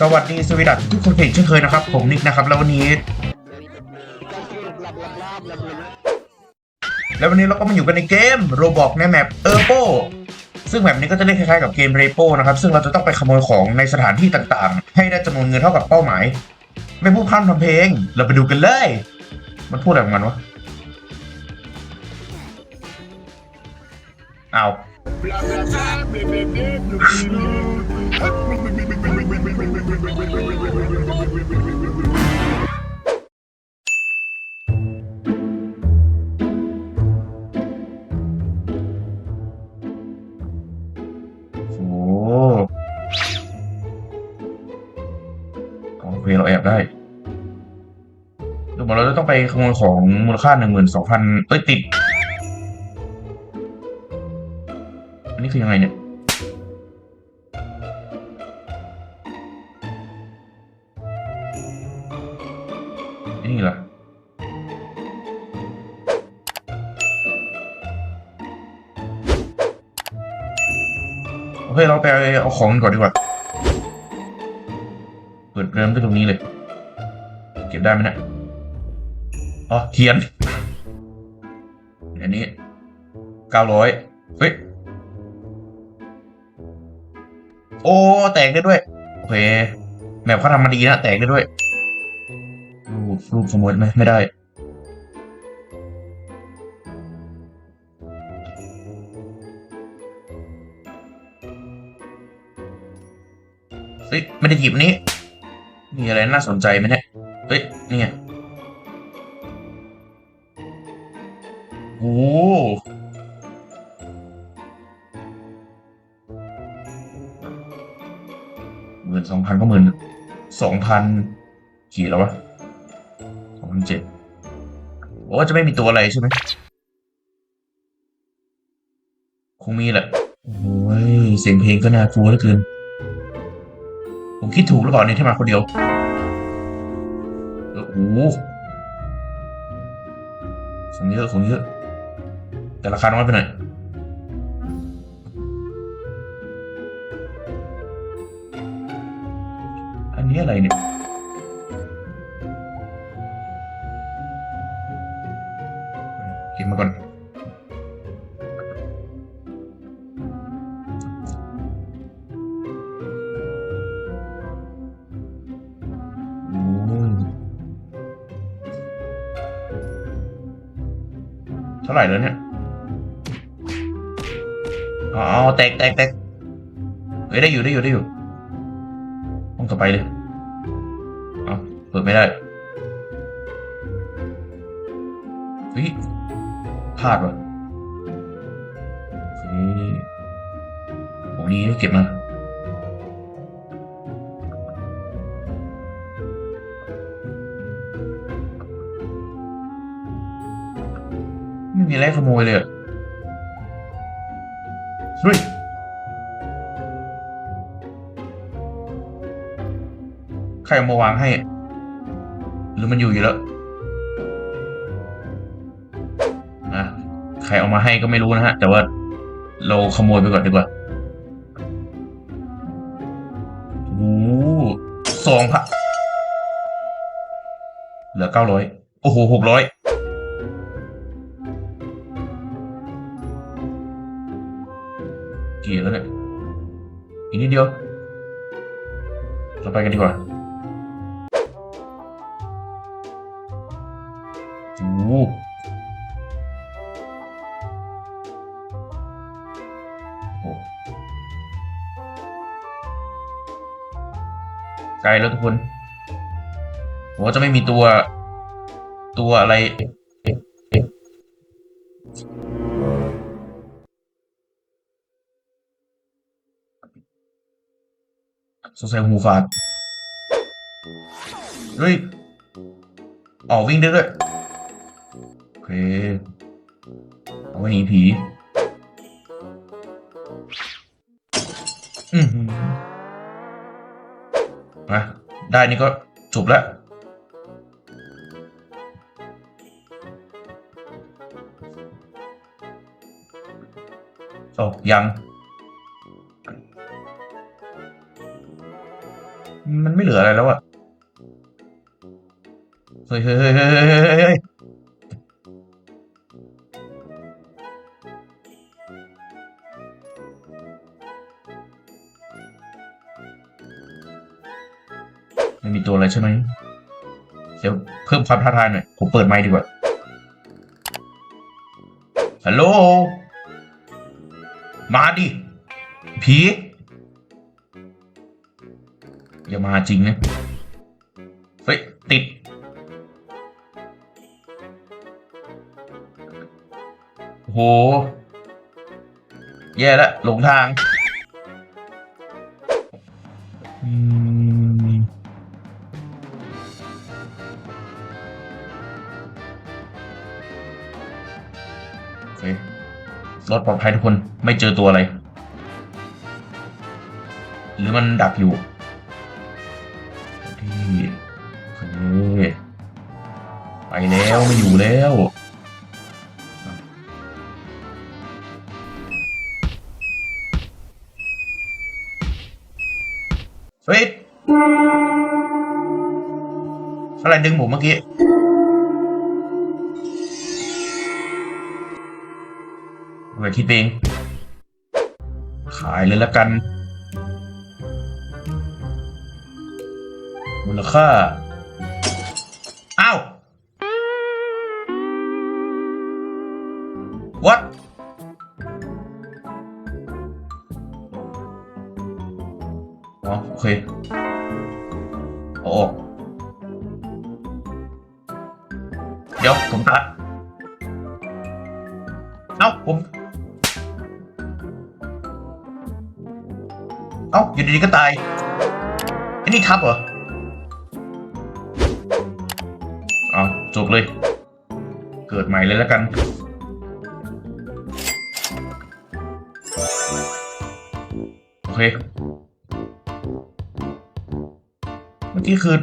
สวัสดีสวีดัสทุกคนเพลงเช่นเคยนะครับ ผมนิกนะครับแล้ววันนี้ แล้ววันนี้เราก็มาอยู่กันในเกมโรบอกในแมปเออร์โปซึ่งแมปนี้ก็จะเล่นคล้ายๆกับเกมเรโปนะครับ ซึ่งเราจะต้องไปขโมยของในสถานที่ต่างๆ ให้ได้จำนวนเงินเท่ากับเป้าหมาย ไม่พูดพร่ำทำเพลง เราไปดูกันเลย มันพูดอะไรของมันวะเอา อ้ขอเพลงเราแอบได้ดูเหมือนเราจะต้องไปขโมยของมูลค่าหนึ่งหมื่นสองพันเอ้ยติด อันนี้คือยังไงเนี่ย โอเคเราไปเอาของกันก่อนดีกว่า เปิดเริ่มที่ตรงนี้เลย เก็บได้ไหมเนะอ๋อเทียน อันนี้เก้าร้อยเฮ้ย โอ้ แตกได้ด้วย โอเคแมปเขาทำมาดีนะ แตกได้ด้วยรูปรูปขโมยไหมไม่ได้ เฮ้ยไม่ได้หยิบนี้ มีอะไรน่าสนใจไหมเนี่ยเฮ้ยนี่ไงโอ้หมื่นสองพันก็หมื่นสองพันกี่แล้ววะสองพันเจ็ดโอ้จะไม่มีตัวอะไรใช่ไหมคงมีแหละ โอ้ย เสียงเพลงก็น่ากลัวเหลือเกิน ผมคิดถูกหรือเปล่าเนี่ยที่มาคนเดียวโอ้โหของเยอะของเยอะ แต่ราคาน้อยไปหน่อยอันนี้อะไรเนี่ยาไหร่แล้วเนี่ยอ๋อแตกแตกแตกเฮ้ยได้อยู่ได้อยู่ได้อยู่ห้องต่อไปเลยเอาเปิดไม่ได้เฮ้ยพลาดว่ะเฮ้ยโอ้นี่เก็บมา ไม่มีอะไรขโมยเลยอะเฮ้ยใครเอามาวางให้ หรือมันอยู่อยู่แล้วนะใครเอามาให้ก็ไม่รู้นะฮะ แต่ว่าเราขโมยไปก่อนดีกว่าโอ้โหสองพันเหลือเก้าร้อยโอ้โหหกร้อย เดียว เราไปกันดีกว่าโอ้โหโอ้โหไกลแล้วทุกคนผมว่าจะไม่มีตัวตัวอะไร งสัยหูฝาดเฮ้ยอ๋อวิ่งได้ด้วยโอเคเอาไว้หนีผีอืมมาได้นี่ก็จบแล้วโอ้ยัง มันไม่เหลืออะไรแล้วอะเฮ้ยเฮ้ยเฮ้ยเฮ้ยไม่มีตัวอะไรใช่ไหมเดี๋ยวเพิ่มความท้าทายหน่อย ผมเปิดไมค์ดีกว่า ฮัลโหล มาดิ ผี อย่ามาจริงนะ เฮ้ย ติด โห แย่แล้วหลงทางรถปลอดภัยทุกคนไม่เจอตัวอะไร หรือมันดักอยู่ ไม่อยู่แล้วเฮ้ยอะไรดึงผมเมื่อกี้ ไปคิดเอง ขายเลยละกัน มูลค่า what อ๋อโอเคเอาออกเดี๋ยว ผมตัดเอ้า ผม เอ้า อยู่ดีๆก็ตายไอ้นี่ทับเหรอเอาจบเลย เกิดใหม่เลยแล้วกัน เค เมื่อกี้คือ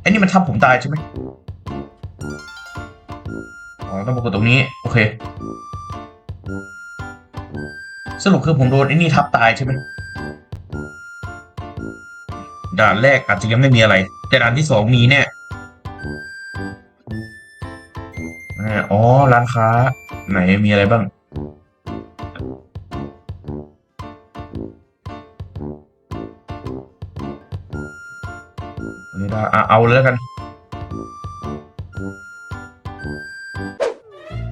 ไอ้นี่มันทับผมตายใช่ไหมอ๋อต้องมากดตรงนี้ โอเค สรุปคือผมโดนไอ้นี่ทับตายใช่ไหมด่านแรกอาจจะยังไม่มีอะไร แต่ด่านที่สองมีแน่อ่าอ๋อ ร้านค้า ไหนมีอะไรบ้าง เอาเลยแล้วกัน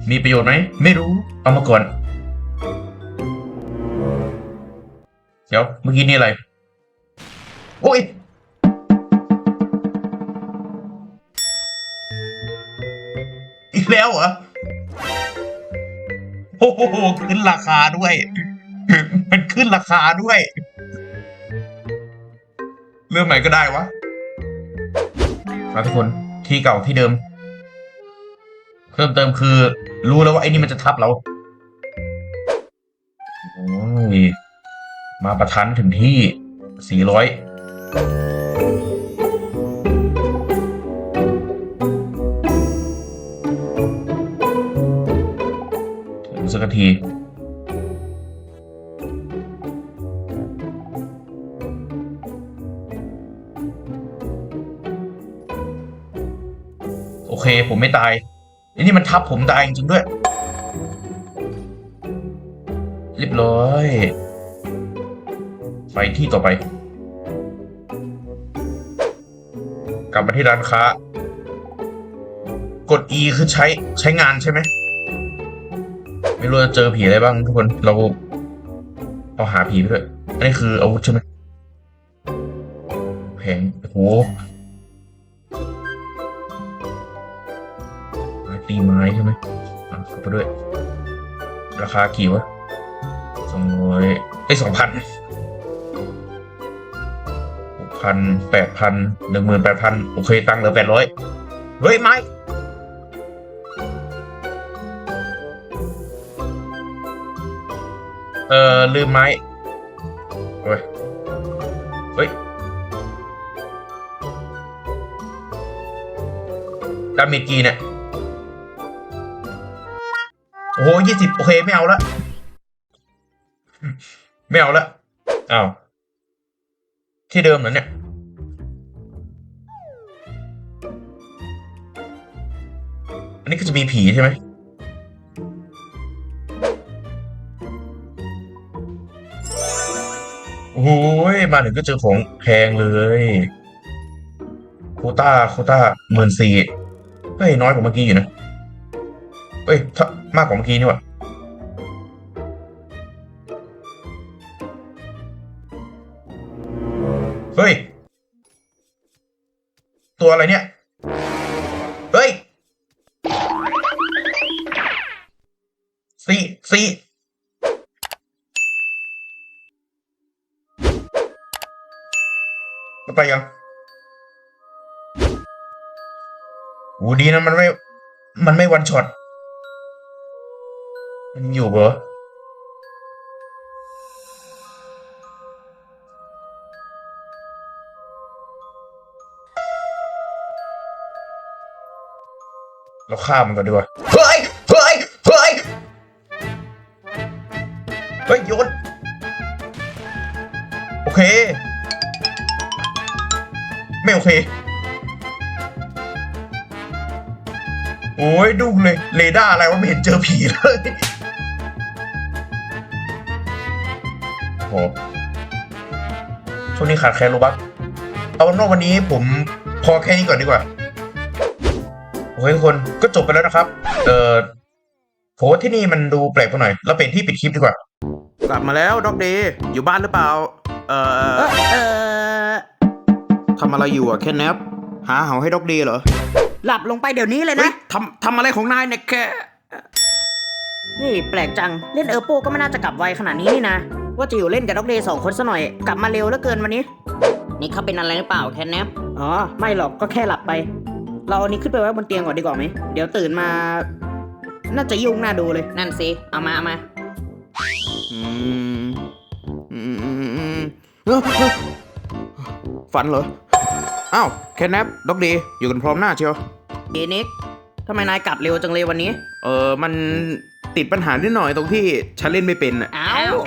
มีประโยชน์ไหม ไม่รู้ เอามาก่อน เดี๋ยว เมื่อกี้นี่อะไร โอ้ยอีกแล้วเหรอโอ้โหขึ้นราคาด้วย มันขึ้นราคาด้วย เรื่องไหนก็ได้วะ ครับทุกคนที่เก่าที่เดิม เพิ่มเติมคือ รู้แล้วว่าไอ้นี่มันจะทับเราโอ้ยมาประทันถึงที่สี่ร้อยถึงสักที ผมไม่ตายไอ้นี่มันทับผมตายจริงๆด้วย เรียบร้อย ไปที่ต่อไป กลับมาที่ร้านค้า กด E คือใช้ใช้งานใช่ไหม ไม่รู้จะเจอผีอะไรบ้างทุกคน เราเอาหาผีไปด้วยอันนี้คืออาวุธใช่ไหมแพงโอ้โห ตีไม้ใช่ไหมอะเข้าไปด้วย ราคากี่วะสองร้อยไอ้สองพันหกพันแปดพันหนึ่งหมื่นแปดพันโอเค ตังค์เหลือแปดร้อยเฮ้ย ไม่เออลืมไม้เฮ้ย เฮ้ยดาเมจกีเนี่ย โอ้โหยี่สิบโอเคไม่เอาละไม่เอาละอ้าวที่เดิมเหรอเนี่ยอันนี้ก็จะมีผีใช่ไหมโอ้ยมาถึงก็เจอของแพงเลยโคต้าโคต้าหมื่นสี่ก็น้อยกว่าเมื่อกี้อยู่นะ เอ้ยมากกว่าเมื่อกี้นี่หว่าเฮ้ย ตัวอะไรเนี่ย เฮ้ยสี่สี่มันไปยังโอ้ดีนะมันไม่ มันไม่วันช็อต มันอยู่เหรอเราฆ่ามันก่อนดีกว่าเฮ้ยเฮ้ยเฮ้ยเฮ้ยโยนโอเค ไม่โอเค โอ้ยดุ้งเลย เรดาร์อะไรวะไม่เห็นเจอผีเลย โหช่วงนี้ขาดแคลนโลบักเอาเป็นว่าวันนี้ผมพอแค่นี้ก่อนดีกว่าโอเคทุกคนก็จบไปแล้วนะครับ เออผมว่าที่นี่มันดูแปลกไปหน่อย เราเปลี่ยนที่ปิดคลิปดีกว่า กลับมาแล้วด็อกเดย์อยู่บ้านหรือเปล่า เอ่เอออเออทำอะไรอยู่อะแค่แนบหาเหาให้ด็อกเดย์เหรอหลับลงไปเดี๋ยวนี้เลยเฮ้ยนะทำทำอะไรของนายเนี่ยแค่นี่แปลกจัง เล่นเออร์โปก็ไม่น่าจะกลับไวขนาดนี้นี่นะ ว่าจะอยู่เล่นกับด็อกเดย์สองคนซะหน่อย กลับมาเร็วเหลือเกินวันนี้ นี่เขาเป็นอะไรหรือเปล่าแคนแนปอ๋อ ไม่หรอกก็แค่หลับไป เราเอานี้ขึ้นไปไว้บนเตียงก่อนดีกว่าไหม เดี๋ยวตื่นมา น่าจะยุ่งน่าดูเลย นั่นสิ เอามาเอามาอืมอืมอืมอืมเอ้อเอ้อฝันเหรอ อ้าวแค่แนบด็อกเดย์อยู่กันพร้อมหน้าเชียวเอนิกทำไมนายกลับเร็วจังเลยวันนี้ เออมันติดปัญหานิดหน่อยตรงที่ฉันเล่นไม่เป็นอะอ้าว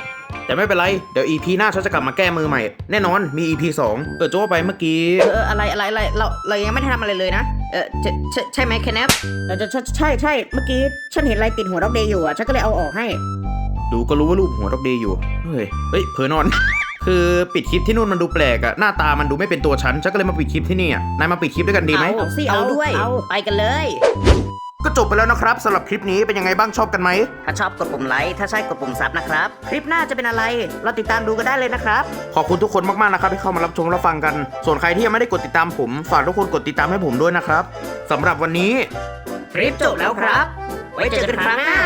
แต่ไม่เป็นไร เดี๋ยว EP หน้าฉันจะกลับมาแก้มือใหม่ แน่นอนมี EP 2เออจะว่าไปเมื่อกี้ เอออะไรอะไรอะไรเราเรายังไม่ได้ทำอะไรเลยนะ เออใช่ใช่ใช่ไหมแคนแนปเออใช่ใช่ใช่เมื่อกี้ฉันเห็นอะไรติดหัวด็อกเดย์อยู่อะฉันก็เลยเอาออกให้ ดูก็รู้ว่ารูปหัวด็อกเดย์อยู่ เฮ้ย เฮ้ยเผลอนอน คือปิดคลิปที่นู่นมันดูแปลกอะหน้าตามันดูไม่เป็นตัวฉัน ฉันก็เลยมาปิดคลิปที่นี่อะนายมาปิดคลิปด้วยกันดีไหม เอาสิเอาด้วย เอาไปกันเลย ก็จบไปแล้วนะครับสำหรับคลิปนี้เป็นยังไงบ้างชอบกันไหม ถ้าชอบกดปุ่มไลค์ถ้าใช่กดปุ่มซับนะครับ คลิปหน้าจะเป็นอะไร เราติดตามดูกันได้เลยนะครับ ขอบคุณทุกคนมากๆนะครับที่เข้ามารับชมรับฟังกัน ส่วนใครที่ยังไม่ได้กดติดตามผม ฝากทุกคนกดติดตามให้ผมด้วยนะครับสำหรับวันนี้ คลิปจบแล้วครับ ไว้เจอกันครั้งหน้า